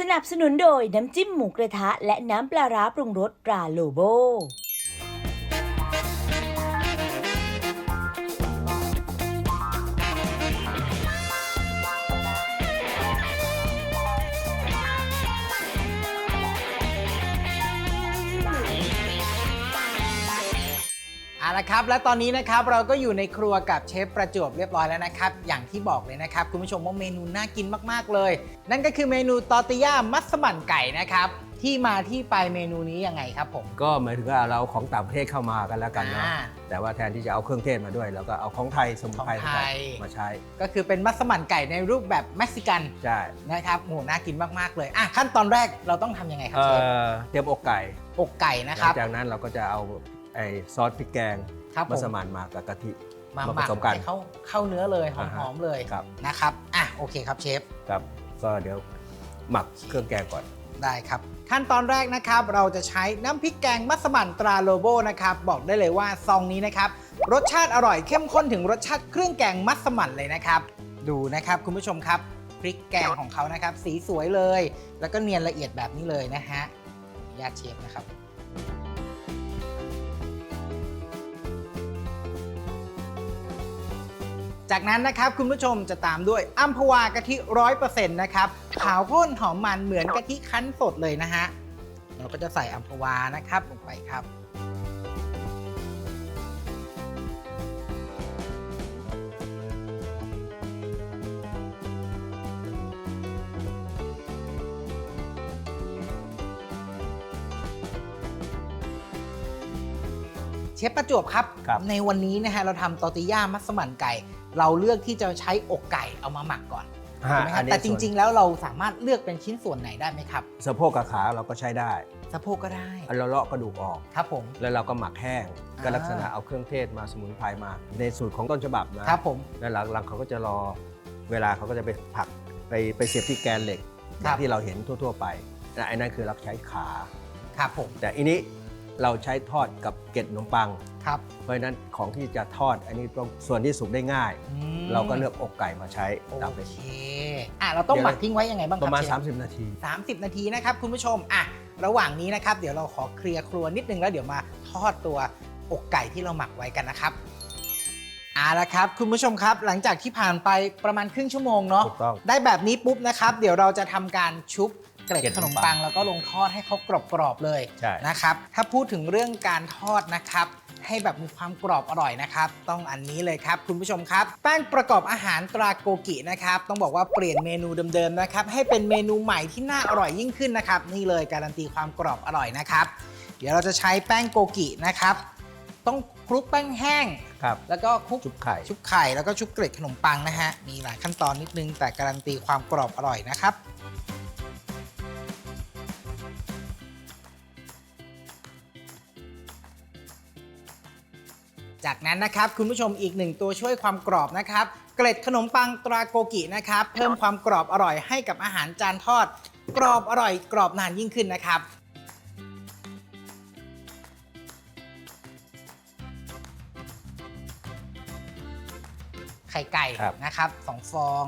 สนับสนุนโดยน้ำจิ้มหมูกระทะ และน้ำปลาร้าปรุงรสตราโลโบ เอาละครับและตอนนี้นะครับเราก็อยู่ในครัวกับเชฟประจวบเรียบร้อยแล้วนะครับ อย่างที่บอกเลยนะครับ คุณผู้ชมว่าเมนูน่ากินมากๆเลย นั่นก็คือเมนูตอร์ติย่ามัสมั่นไก่นะครับที่มาที่ไปเมนูนี้ยังไงครับผม ก็หมายถึงว่าเราเอาของต่างประเทศเข้ามากันแล้วกันเนาะอ่า แต่ว่าแทนที่จะเอาเครื่องเทศมาด้วยเราก็เอาของไทยสมุนไพรของไทย มาใช้ก็คือเป็นมัสมั่นไก่ในรูปแบบเม็กซิกันใช่นะครับโหน่ากินมากๆเลยอะขั้นตอนแรกเราต้องทำยังไงครับเอ่เชฟอเตรียมอกไก่อกไก่นะหคลัรังบจากนั้นเราก็จะเอา ไอ้ซอสพริกแกงครับผม มัสมั่นมากับกะทิ มามาหผมักสมกันให้เข้าเข้าเนื้อเลยหอ่าฮะอมๆเลยครับ นะครับอะโอเคครับเชฟ ครับก็เดี๋ยวหมักเครื่องแกงก่อน ได้ครับ ขั้นตอนแรกนะครับเราจะใช้น้ำพริกแกงมัสมั่นตราโลโบนะครับ บอกได้เลยว่าซองนี้นะครับ รสชาติอร่อยเข้มข้นถึงรสชาติเครื่องแกงมัสมั่นเลยนะครับ ดูนะครับคุณผู้ชมครับพริกแกงของเขานะครับ สีสวยเลย แล้วก็เนียนละเอียดแบบนี้เลยนะฮะขออนุญาตเชฟนะครับ จากนั้นนะครับคุณผู้ชมจะตามด้วยอัมพวากะทิร้อยเปอร์เซ็นต์นะครับขาวข้นหอมมันเหมือนกะทิคั้นสดเลยนะฮะเราก็จะใส่อัมพวานะครับลงไปครับ เชฟประจวบครับ ครับ ในวันนี้นะฮะเราทำตอร์ติย่ามัสมั่นไก่ เราเลือกที่จะใช้อกไก่เอามาหมักก่อนถูกไหมครับแต่จริง ๆ แล้วเราสามารถเลือกเป็นชิ้นส่วนไหนได้ไหมครับๆสะโพกกับขาเราก็ใช้ได้สะโพกก็ได้เอาเราเลาะกระดูกออก ครับผม แล้วเราก็หมักแห้ง ก็อ่าลักษณะเอาเครื่องเทศมาสมุนไพรมา ในสูตรของต้นฉบับนะครับผม แล้วหลังๆเขาก็จะรอเวลาเขาก็จะไปผลักไปไปเสียบที่แกนเหล็กครัแบบบที่เราเห็นทั่ว ๆ ไปนะไอ้นั่นคือเราใช้ขา ครับผม แต่อันนี้เราใช้ทอดกับเกล็ดขนมปัง ครับ เพราะฉะนั้นของที่จะทอดอันนี้ต้องส่วนที่สุกได้ง่ายอืมเราก็เลือกอกไก่มาใช้ตามโอเป็นเคอะเราต้องหมักทิ้งไว้ยังไงบ้างคปรับระมาณ เชฟ30 นาที 30 นาทีนะครับคุณผู้ชมอะระหว่างนี้นะครับ เดี๋ยวเราขอเคลียร์ครัวนิดนึงแล้วเดี๋ยวมาทอดตัวอกไก่ที่เราหมักไว้กันนะครับเอาละครับ คุณผู้ชมครับ หลังจากที่ผ่านไปประมาณครึ่งชั่วโมงเนาะถูกต้องได้แบบนี้ปุ๊บนะครับ เดี๋ยวเราจะทำการชุบเกล็ดเกล็ดขขนนมมปัปัง ง แล้วก็ลงทอดให้เขากรอบๆเลยใช่ นะครับ ถ้าพูดถึงเรื่องการทอดนะครับ ให้แบบมีความกรอบอร่อยนะครับ ต้องอันนี้เลยครับคุณผู้ชมครับ แป้งประกอบอาหารตราโกกินะครับ ต้องบอกว่าเปลี่ยนเมนูเดิมๆนะครับ ให้เป็นเมนูใหม่ที่น่าอร่อยยิ่งขึ้นนะครับ นี่เลยการันตีความกรอบอร่อยนะครับ เดี๋ยวเราจะใช้แป้งโกกินะครับ ต้องคลุกแป้งแห้ง ครับ แล้วก็คลุกชุบไข่ ชุบไข่แล้วก็ชุบเกล็ดขนมปังนะฮะ มีหลายขั้นตอนนิดนึงแต่การันตีความกรอบอร่อยนะครับ นั้นนะครับคุณผู้ชมอีกหนึ่งตัวช่วยความกรอบนะครับ เกล็ดขนมปังตราโกกินะครับ เพิ่มความกรอบอร่อยให้กับอาหารจานทอด กรอบอร่อยกรอบนานยิ่งขึ้นนะครับไข่ไก่นะครับสองฟอง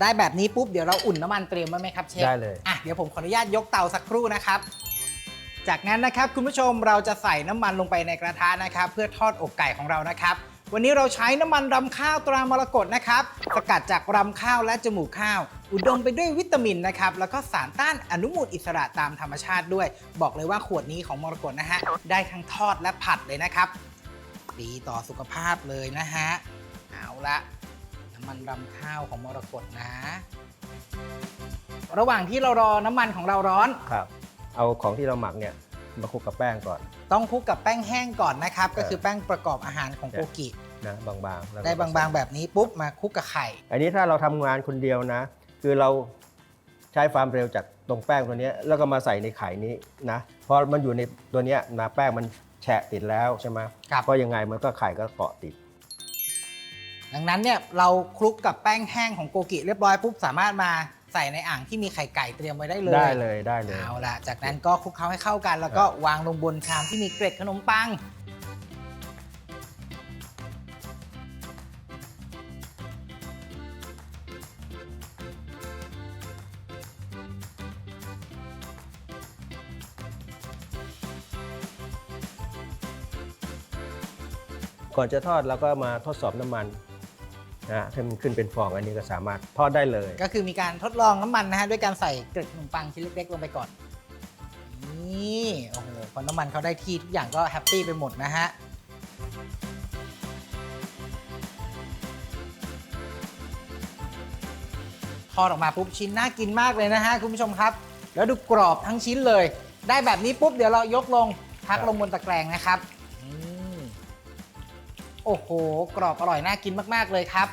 ได้แบบนี้ปุ๊บเดี๋ยวเราอุ่นน้ำมันเตรียมไว้ไหมครับเชฟได้เลย อะเดี๋ยวผมขออนุญาตยกเตาสักครู่นะครับ จากนั้นนะครับคุณผู้ชมเราจะใส่น้ำมันลงไปในกระทะนะครับ เพื่อทอดอกไก่ของเรานะครับ วันนี้เราใช้น้ำมันรำข้าวตรามรกตนะครับสกัดจากรำข้าวและจมูกข้าว อุดมไปด้วยวิตามินนะครับแล้วก็สารต้านอนุมูลอิสระตามธรรมชาติด้วย บอกเลยว่าขวดนี้ของมรกตนะฮะได้ทั้งทอดและผัดเลยนะครับ ดีต่อสุขภาพเลยนะฮะเอาละ น้ำมันรำข้าวของมรกตนะ ระหว่างที่เรารอน้ำมันของเราร้อน ครับ เอาของที่เราหมักเนี่ยมาคลุกกับแป้งก่อน ต้องคลุกกับแป้งแห้งก่อนนะครับเออก็คือแป้งประกอบอาหารของใช่โกกิ นะบางๆแล้วก็ได้บางๆแบบนี้ปุ๊บมาคลุกกับไข่ อันนี้ถ้าเราทำงานคนเดียวนะ คือเราใช้ความเร็วจากตรงแป้งตัวเนี้ยแล้วก็มาใส่ในไข่นี้นะพอมันอยู่ในตัวเนี้ยนะแป้งมันแฉะติดแล้วใช่ไหมครับ เพราะยังไงมันก็ไข่ก็เกาะติด ดังนั้นเนี่ยเราคลุกกับแป้งแห้งของโกกิเรียบร้อยปุ๊บสามารถมาใส่ในอ่างที่มีไข่ไก่เตรียมไว้ได้เลยได้เลยได้เลยเอาล่ะจากนั้นก็คลุกเคล้าให้เข้ากัน แล้วก็วางลงบนชามที่มีเกล็ดขนมปังก่อนจะทอดเราก็มาทดสอบน้ำมัน นะถ้ามันขึ้นเป็นฟองอันนี้ก็สามารถทอดได้เลย ก็คือมีการทดลองน้ำมันนะฮะด้วยการใส่เกล็ดขนมปังชิ้นเล็กๆลงไปก่อน นี่โอ้โหพอน้ำมันเขาได้ที่ทุกอย่างก็แฮปปี้ไปหมดนะฮะทอดออกมาปุ๊บชิ้นน่ากินมากเลยนะฮะคุณผู้ชมครับ แล้วดูกรอบทั้งชิ้นเลย ได้แบบนี้ปุ๊บเดี๋ยวเรายกลงพักลงบนตะแกรงนะครับ โอ้โห กรอบอร่อยน่ากินมากๆเลยครับ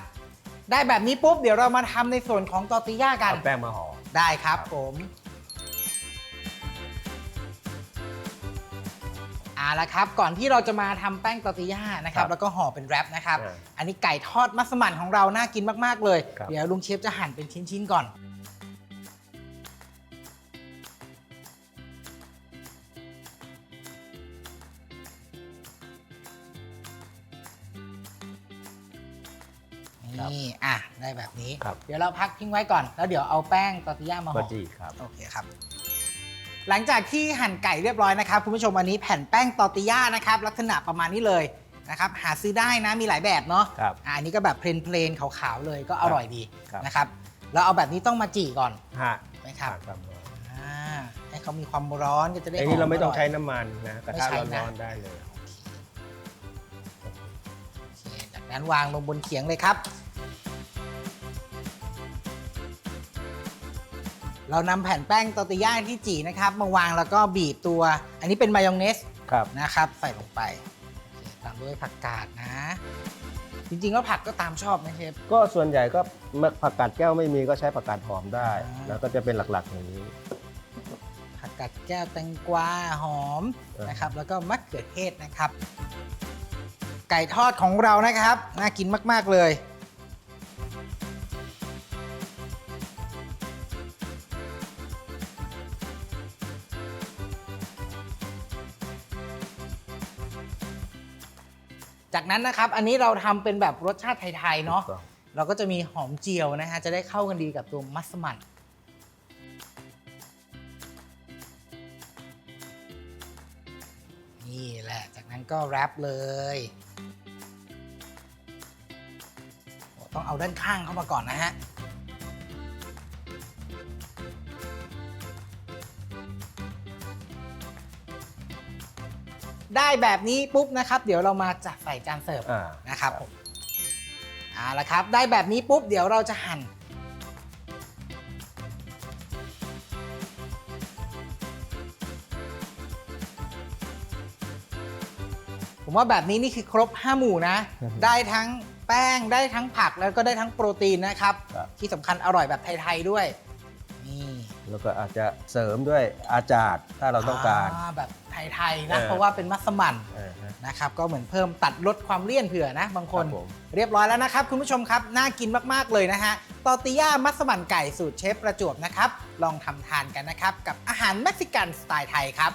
ได้แบบนี้ปุ๊บเดี๋ยวเรามาทำในส่วนของตอร์ติย่ากัน เอาแป้งมาห่อ ได้ครับผมเอาละครับ ก่อนที่เราจะมาทำแป้งตอร์ติย่านะครับครับแล้วก็ห่อเป็นแรปนะครับ อ่าอันนี้ไก่ทอดมัสมั่นของเราน่ากินมากๆเลย ครับ เดี๋ยวลุงเชฟจะหั่นเป็นชิ้นๆก่อน นี่อะได้แบบนี้ ครับ เดี๋ยวเราพักทิ้งไว้ก่อน แล้วเดี๋ยวเอาแป้งตอร์ติย่ามาห่บัอจีครับ โอเคครับ หลังจากที่หั่นไก่เรียบร้อยนะครับคุณผู้ชมอันนี้แผ่นแป้งตอร์ติย่านะครับลักษณะประมาณนี้เลยนะครับหาซื้อได้นะมีหลายแบบเนาะครับ อ่าอันนี้ก็แบบเพลนๆขาวๆเลยก็อร่อยดีครับ นะครับแล้วเอาแบบนี้ต้องมาจี่ก่อนฮะไหมครับผ่านความร้อนอ่าให้เขามีความร้อนก็จะได้ไอ้นี่เราไม่ต้องหใช้ร่ยน้ำมันนะกระไม่ทะใช้นะร้อนๆได้เลย โอเคจากนั้นวางลงบนเขียงเลยครับ เรานำแผ่นแป้งตอร์ติย่าที่จี่นะครับมาวางแล้วก็บีบตัว อันนี้เป็นมายองเนสครับ นะครับใส่ลงไปโอเคตามด้วยผักกาดนะ จริงๆแล้วผักก็ตามชอบนะเชฟ ก็ส่วนใหญ่ก็ผักกาดแก้วไม่มีก็ใช้ผักกาดหอมได้ อ่า แล้วก็จะเป็นหลักๆอย่างนี้ ผักกาดแก้วแตงกวาหอมเออ นะครับ แล้วก็มะเขือเทศนะครับ ไก่ทอดของเรานะครับ น่ากินมาก ๆ เลย นั้นนะครับ อันนี้เราทำเป็นแบบรสชาติไทยๆเนาะ ถูกต้อง เราก็จะมีหอมเจียวนะฮะ จะได้เข้ากันดีกับตัวมัสมั่นนี่แหละ จากนั้นก็แรปเลยโอ้ต้องเอาด้านข้างเข้ามาก่อนนะฮะ ได้แบบนี้ปุ๊บนะครับ เดี๋ยวเรามาจัดใส่จานเสิร์ฟอ่า นะครับผมเอาละครับ ได้แบบนี้ปุ๊บเดี๋ยวเราจะหั่น ผมว่าแบบนี้นี่คือครบ 5 หมู่นะ อือฮึได้ทั้งแป้งได้ทั้งผักแล้วก็ได้ทั้งโปรตีนนะครับ ครับ ที่สำคัญอร่อยแบบไทย ๆ ด้วยนี่ แล้วก็อาจจะเสริมด้วยอาจารย์ถ้าเราต้องการอ่แบบไทยๆนะ เออ เพราะว่าเป็นมัสมั่นเออฮะ นะครับ ก็เหมือนเพิ่มตัดลดความเลี่ยนเผื่อนะ บางคน ครับผม เรียบร้อยแล้วนะครับ คุณผู้ชมครับ น่ากินมากๆเลยนะฮะตอร์ติย่ามัสมั่นไก่สูตรเชฟประจวบนะครับ ลองทำทานกันนะครับ กับอาหารเม็กซิกันสไตล์ไทยครับ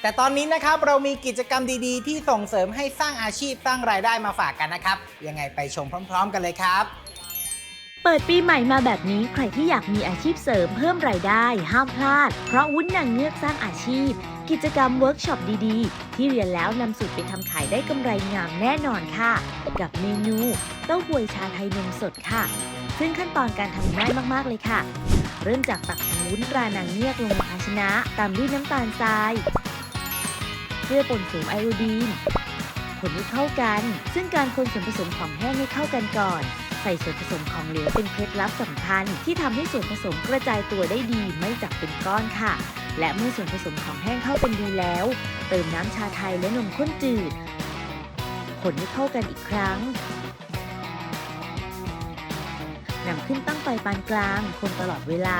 แต่ตอนนี้นะครับเรามีกิจกรรมดีๆ ที่ส่งเสริมให้สร้างอาชีพสร้างรายได้มาฝากกันนะครับ ยังไงไปชมพร้อม ๆ กันเลยครับเปิดปีใหม่มาแบบนี้ใครที่อยากมีอาชีพเสริมเพิ่มรายได้ ห้ามพลาด เพราะวุ้นนางเงือกสร้างอาชีพ กิจกรรมเวิร์กช็อปดีๆ ที่เรียนแล้วนำสูตรไปทำขายได้กำไรงามแน่นอนค่ะ กับเมนูเต้าหวยชาไทยนมสดค่ะ ซึ่งขั้นตอนการทำง่ายมากๆเลยค่ะ เริ่มจากตักวุ้นรานางเงือกลงภาชนะ ตามด้วยน้ำตาลทราย กลือป่นเสริมไอโอดีนคนให้เข้ากัน ซึ่งการคนส่วนผสมของแห้งให้เข้ากันก่อน ใส่ส่วนผสมของเหลวเป็นเคล็ดลับสำคัญ ที่ทำให้ส่วนผสมกระจายตัวได้ดีไม่จับเป็นก้อนค่ะ และเมื่อส่วนผสมของแห้งเข้ากันดีแล้ว เติมน้ำชาไทยและนมข้นจืดคนให้เข้ากันอีกครั้งนนำขึ้นตั้งไฟปานกลาง คนตลอดเวลา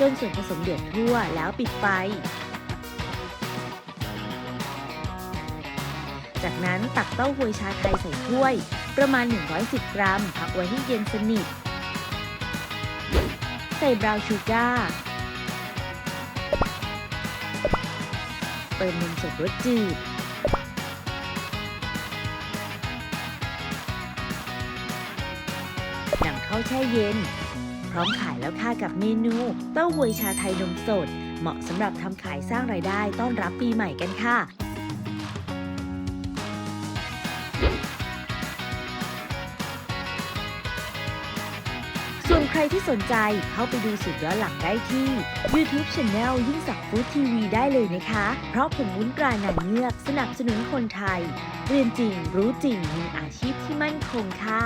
จนส่วนผสมเดือดทั่วแล้วปิดไฟ จากนั้ตักเต้าหวยชาไทยใส่ถ้วย ประมาณ 110 กรัม พักไว้ให้เย็นสนิท ใส่บราวน์ชูการ์เติมนมสดรสจืดนำเข้าแช่เย็น พร้อมขายแล้วค่ะกับเมนู เต้าหวยชาไทยนมสด เหมาะสำหรับทำขายสร้างรายได้ต้อนรับปีใหม่กันค่ะ รที่สนใจเข้าไปดูสูตรย้อนหลังได้ที่ YouTube Channel ยิ่งสักฟู้ดทีวีได้เลยนะคะ เพราะผมวุ้นกราหนังเงือกสนับสนุนคนไทย เรียนจริงรู้จริงมีอาชีพที่มั่นคงค่ะ